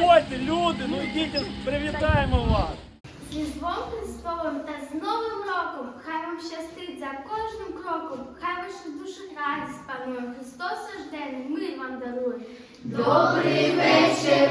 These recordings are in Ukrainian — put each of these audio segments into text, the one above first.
Заходьте, люди, ну йдіть, привітаємо вас. З Різдвом Христовим та з Новим роком хай вам щастить за кожним кроком, хай ваша душа радість панує, Христос рождений, мир вам дарує. Добрий вечір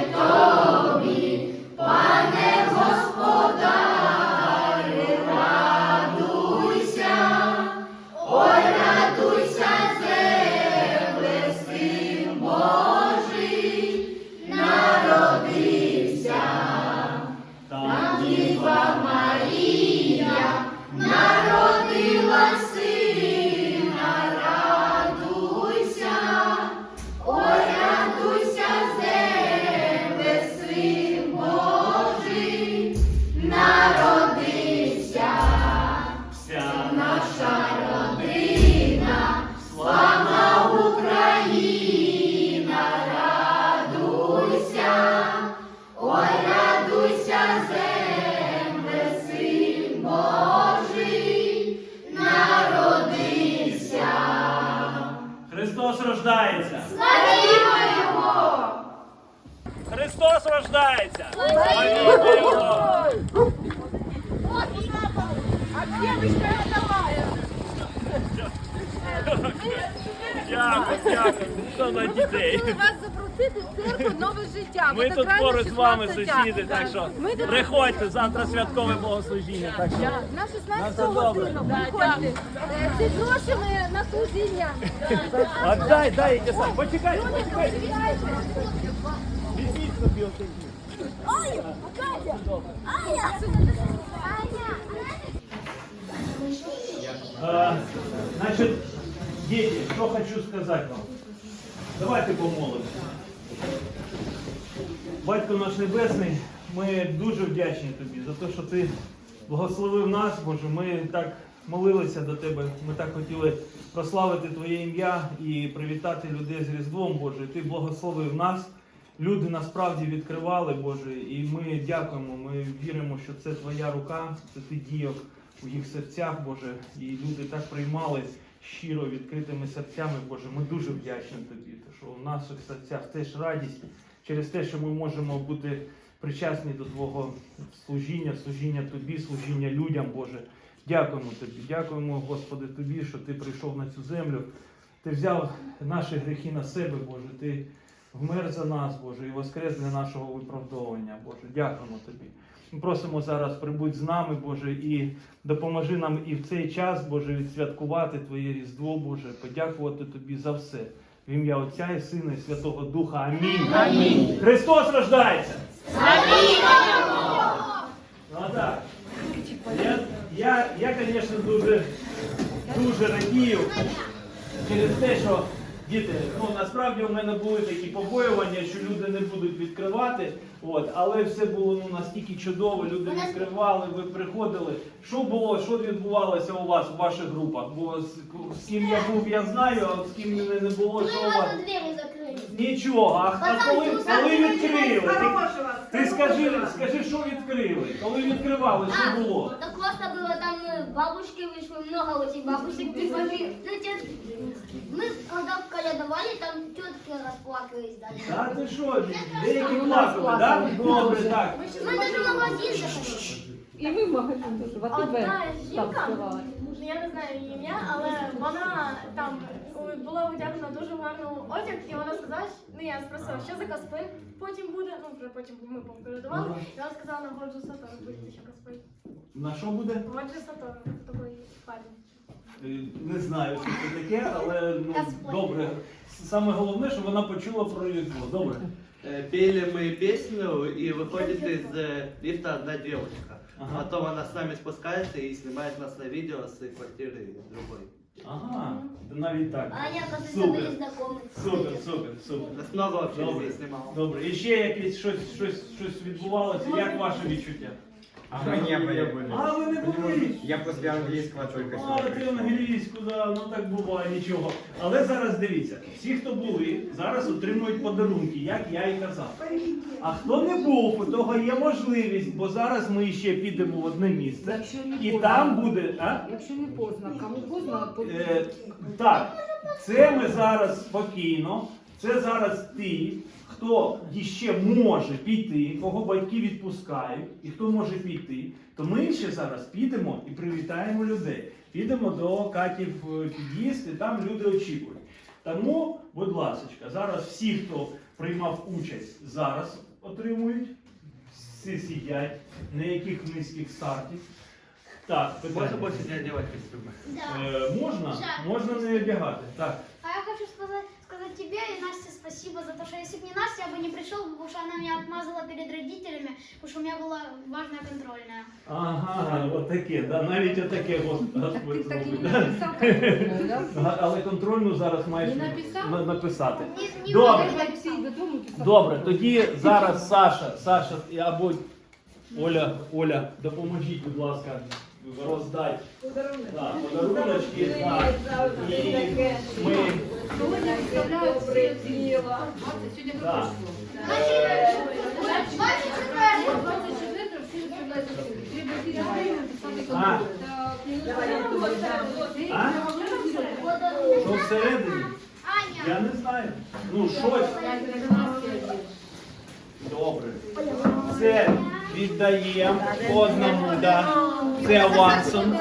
Христос рождається! Славімо Його! Христос рождається! Славімо Його! Дякую, дякую. Що на дітей? Хотіли вас запросити в церкву нове життя. Ми тут поруч з вами 16 сусіди, так що Ми тут приходьте, завтра святкове богослужіння. Так що на На 16 все добре. годину. Приходьте. Е, Ці гроші ми на служіння. А дай, дай, я сам. Почекайте, почекайте. Візьміть собі отакі. Ой, Катя! Аня! А, значит, дети, что хочу сказать вам. Давайте помолимося. Батько наш Небесний, ми дуже вдячні тобі за те, що ти благословив нас, Боже. Ми так молилися до тебе. Ми так хотіли прославити Твоє ім'я і привітати людей з Різдвом, Боже. Ти благословив нас. Люди насправді відкривали, Боже, і ми дякуємо. Ми віримо, що це Твоя рука, це ти діяв у їх серцях, Боже. І люди так приймали щиро відкритими серцями, Боже. Ми дуже вдячні тобі, що в наших серцях теж радість через те, що ми можемо бути причасні до Твого служіння, служіння Тобі, служіння людям, Боже. Дякуємо Тобі, дякуємо, Господи, Тобі, що Ти прийшов на цю землю. Ти взяв наші гріхи на себе, Боже. Ти вмер за нас, Боже, і воскрес для нашого виправдовування, Боже. Дякуємо Тобі. Ми просимо зараз прибудь з нами, Боже, і допоможи нам і в цей час, Боже, відсвяткувати Твоє Різдво, Боже, подякувати Тобі за все. В ім'я Отця і Сина, і Святого Духа. Амінь. Амінь. Христос рождається! Ну а так. Я, я, я, звісно, дуже, дуже радію через те, що діти, ну насправді у мене були такі побоювання, що люди не будуть відкривати. От, але все було ну, настільки чудово, люди відкривали, ви приходили. Що було, що відбувалося у вас у ваших групах? Бо з, з ким я був, я знаю, а з ким мене не було, що у вас. двері закриті. Нічого, а, а коли, коли відкрили? Ти, ти скажи, скажи, що відкрили? Коли відкривали, що було? Так классно было, там э, бабушки вышли, много очень бабушек пришли. Значит, мы когда колядовали, там тетки расплакались даже. Та ти що, деякі плакали, так? Добре, так. Мы даже в магазин заходили. І ви в магазин дуже, в АТБ Одна там жінка, співали. ну, я не знаю її ім'я, але вона там ой, була одягнена дуже в гарну одяг, і вона сказала, що- ну я спросила, що за косплей потім буде, ну вже потім ми попередували, Ага. і вона сказала на Годжу Сатору буде ще косплей. На що буде? Годжу Сатору, такої парень. Е, Не знаю, що це таке, але ну, Косплей. добре. Саме головне, що вона почула про Різдво. Добре. Э, Пели мы песню, и выходит из э, лифта одна девушка. Ага. Потом она с нами спускается и снимает нас на видео с квартиры другой. Ага, навіть так. А я просто Супер. знакомы. Супер, супер, супер. Нас много вообще Добре. людей снимало. Добре. І ще якесь щось, щось, щось відбувалося. Як ваше відчуття? А мы не были. А, ви не були? Я после английского только А, сюда ти пришел. англійську, да, ну так буває, нічого. Але зараз дивіться, всі, хто були, зараз отримують подарунки, як я і казав. А хто не був, у того є можливість, бо зараз ми ще підемо в одне місце, Якщо не і там буде. А? Якщо не поздно, кому поздно, то Е, так, це ми зараз спокійно. Це зараз ті, хто ще може піти, кого батьки відпускають, і хто може піти, то ми ще зараз підемо і привітаємо людей. Підемо до Каті в під'їзд, і там люди очікують. Тому, будь ласка, зараз всі, хто приймав участь, зараз отримують. Всі сидять, ніяких низьких стартів. Так, Можно питання. больше не одевать костюмы? Да. Е, можна? Можна не одягати. Так. А я хочу сказать, сказать тебе и Насте спасибо за то, что если бы не Настя, я бы не пришел, потому что она меня отмазала перед родителями, потому что у меня была важная контрольная. Ага, от таке, да, навіть отаке Господь Ти так і зробить. не да. написав контрольну, да? Га- Але контрольну зараз маєш Не написав? на- написати. Не, не Добре. буду. Так всі додому писати. Добре, тоді зараз Саша, Саша і або Оля, Оля, допоможіть, будь ласка, роздати да, подаруночки. Да. І ми Сьогодні виставляють ці... Сьогодні Да. виходить. Бачите, тепер? 24 всі виставляють всі. Треба ці ряди написати А. А? Що всередині? Я не знаю. Ну, щось. Добре. Це віддаємо по одному, да. Це авансом.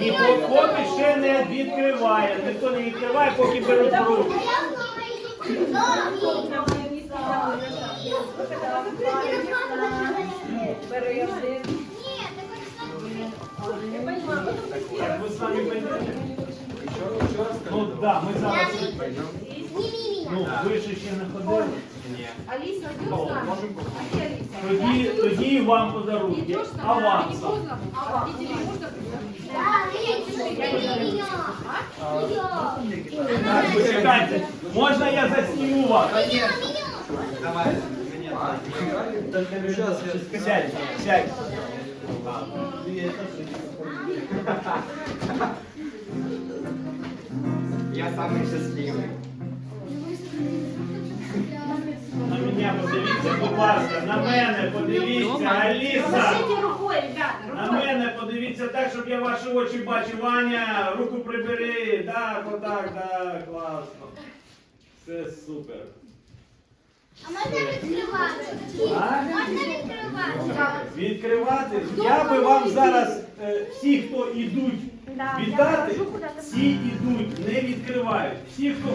Ніхто поки ще не відкриває. Ніхто не відкриває, поки беруть руки. Так, ви самі пойдете? Ну так, да, ми зараз. Ну, ви ж ще не ходили. Аліса, йдеш з нами? А де Аліса? Тоді, тоді вам подарунки. Йдеш з нами? Авансом. Можна? А родителей можна представити? Так, почекайте. Можна я засніму вас? Давай. Сядь, сядь. Я самый счастливый. Подивіться, будь ласка, на мене подивіться, Аліса. На мене подивіться так, щоб я ваші очі бачив. Ваня, руку прибери. Так, отак, так, класно. Це супер. А можна відкривати? А? Можна відкривати? Відкривати. Я би вам зараз е, всі, хто йдуть вітати, всі йдуть, не відкривають. Всі, хто